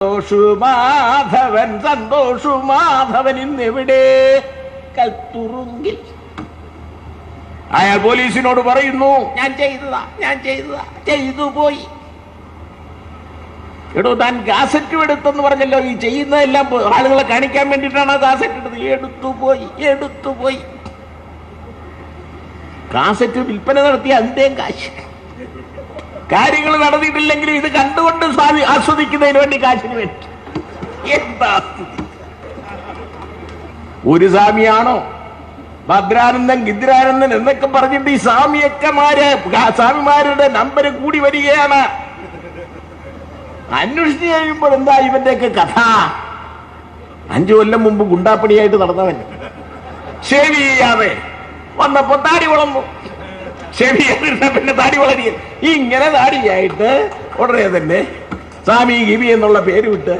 സന്തോഷു മാധവൻ സന്തോഷു മാധവൻ ഇന്നെവിടെ കൽത്തുറുങ്കിൽ. അയാൾ പോലീസിനോട് പറയുന്നു ഞാൻ ചെയ്തതാ ഞാൻ ചെയ്തതാ ചെയ്തു പോയി. എടോ താൻ കാസറ്റ് എടുത്തെന്ന് പറഞ്ഞല്ലോ ഈ ചെയ്യുന്നതെല്ലാം ആളുകളെ കാണിക്കാൻ വേണ്ടിയിട്ടാണ് ആ കാസറ്റ് എടുത്തത്. എടുത്തു പോയി എടുത്തു പോയി. കാസറ്റ് വിൽപ്പന നടത്തി അതിന്റെയും കാശ്. കാര്യങ്ങൾ നടന്നിട്ടില്ലെങ്കിലും ഇത് കണ്ടുകൊണ്ട് സ്വാമി ആസ്വദിക്കുന്നതിന് വേണ്ടി കാശിന് വേണ്ടി എന്താ? ഒരു സ്വാമിയാണോ? ഭദ്രാനന്ദൻ ഗിദ്രാനന്ദൻ എന്നൊക്കെ പറഞ്ഞിട്ട് ഈ സ്വാമിയൊക്കെ മാര് സ്വാമിമാരുടെ നമ്പർ കൂടി വരികയാണ്. അന്വേഷിച്ചു കഴിയുമ്പോൾ എന്താ ഇവന്റെയൊക്കെ കഥ? അഞ്ചു കൊല്ലം മുമ്പ് ഗുണ്ടാപ്പണിയായിട്ട് നടന്നവൻ. ശരി ചെയ്യാതെ വന്നപ്പോ താടി വളർന്നു. ഷേവ് ചെയ്യാതിരുന്ന പിന്നെ താടി വളരിയ. ഇങ്ങനെ താടിയായിട്ട് ഉടനെ തന്നെ സ്വാമി ഗിബി എന്നുള്ള പേര് വിട്ട്